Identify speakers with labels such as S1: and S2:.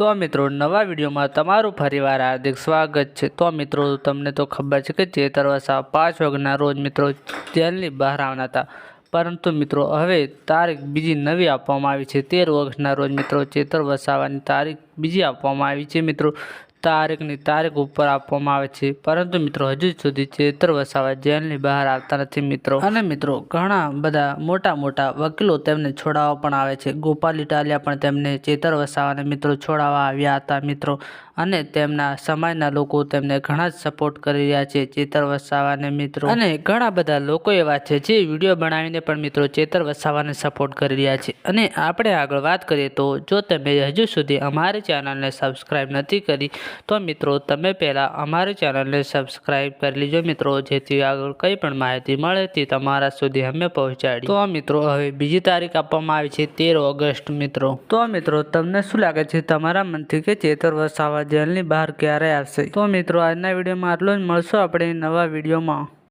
S1: તો મિત્રો, નવા વિડીયોમાં તમારું ફરીવાર હાર્દિક સ્વાગત છે. તો મિત્રો, તમને તો ખબર છે કે ચેતર વસા પાંચ વાગ્યાના રોજ મિત્રો જેલની બહાર આવના હતા પરંતુ મિત્રો, હવે તારીખ બીજી નવી આપવામાં આવી છે. તેર ઓગસ્ટના રોજ મિત્રો ચેતર વસાવાની તારીખ બીજી આપવામાં આવી છે મિત્રો. તારીખની તારીખ ઉપર આપવામાં આવે છે. પરંતુ મિત્રો હજુ સુધી ચેતર વસાવા જેલની બહાર આવતા નથી મિત્રો. અને મિત્રો ઘણા બધા મોટા મોટા વકીલો તેમને છોડાવવા પણ આવે છે. ગોપાલ ઇટાલિયા પણ તેમને ચેતર વસાવાને મિત્રો છોડાવવા આવ્યા હતા મિત્રો. અને તેમના સમાજના લોકો તેમને ઘણા જ સપોર્ટ કરી રહ્યા છે ચેતર વસાવાને મિત્રો. અને ઘણા બધા લોકો એવા છે જે વીડિયો બનાવીને પણ મિત્રો ચેતર વસાવાને સપોર્ટ કરી રહ્યા છે. અને આપણે આગળ વાત કરીએ તો જો તમે હજુ સુધી અમારી ચેનલને સબસ્ક્રાઈબ નથી કરી તો મિત્રો, તમે પહેલાં અમારી ચેનલને સબસ્ક્રાઈબ કરી લીજો મિત્રો, જેથી આગળ કંઈ પણ માહિતી મળે તે તમારા સુધી અમે પહોંચાડી તો મિત્રો, હવે બીજી તારીખ આપવામાં આવી છે તેર ઓગસ્ટ મિત્રો. તો મિત્રો, તમને શું લાગે છે તમારા મનથી કે ચેતર વસાવા જેલની બહાર ક્યારે આવશે? તો મિત્રો, આજના વિડીયોમાં આટલું જ. મળશું આપણે નવા વિડીયોમાં.